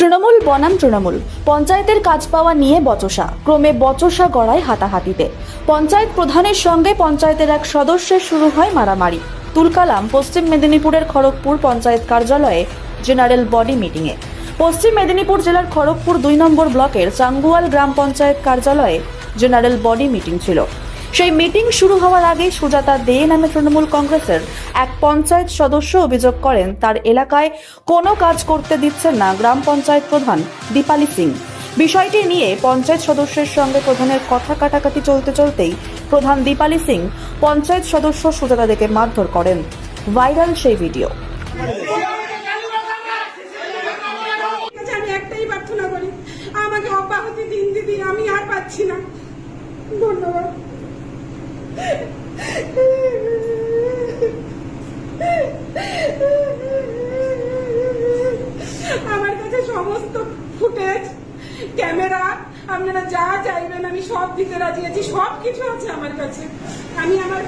তৃণমূল বনাম তৃণমূল। পঞ্চায়েতের কাজ পাওয়া নিয়ে বচসা। ক্রমে বচসা গড়ায় হাতাহাতিতে। পঞ্চায়েত প্রধানের সঙ্গে পঞ্চায়েতের এক সদস্যের শুরু হয় মারামারি। তুলকালাম, পশ্চিম মেদিনীপুরের খড়গপুর পঞ্চায়েত কার্যালয়ে জেনারেল বডি মিটিংয়ে। পশ্চিম মেদিনীপুর জেলার খড়গপুর দুই নম্বর ব্লকের চাঙ্গুয়াল গ্রাম পঞ্চায়েত কার্যালয়ে জেনারেল বডি মিটিং ছিল। সেই মিটিং শুরু হওয়ার আগে সুজাতা দে নামে তৃণমূল কংগ্রেসের এক পঞ্চায়েত সদস্য অভিযোগ করেন, তার এলাকায় কোনো কাজ করতে দিচ্ছেন না গ্রাম পঞ্চায়েত প্রধান দীপালি সিং। বিষয়টি নিয়ে পঞ্চায়েত সদস্যের সঙ্গে প্রধানের কথা কাটাকাটি চলতে চলতেই প্রধান দীপালি সিং পঞ্চায়েত সদস্য সুজাতা দেকে মারধর করেন। ভাইরাল সেই ভিডিও। আমাকে অব্যাহতি দিন দিদি, আমি আর পাচ্ছি না। ধন্যবাদ। আমার কাছে সমস্ত ফুটেজ, ক্যামেরা, আপনারা যা চাইবেন, আমি সব দিতে রাজি আছি, সব কিছু আছে আমার কাছে। আমি আমার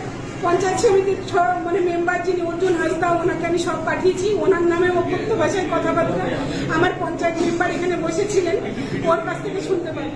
পঞ্চায়েত সমিতির মানে মেম্বার যিনি অর্জুন হাসদা, ওনাকে আমি সব পাঠিয়েছি। ওনার নামে অভ্যক্ত ভাষায় কথাবার্তা। আমার পঞ্চায়েত মেম্বার এখানে বসেছিলেন, ওর কাছ থেকে শুনতে পারি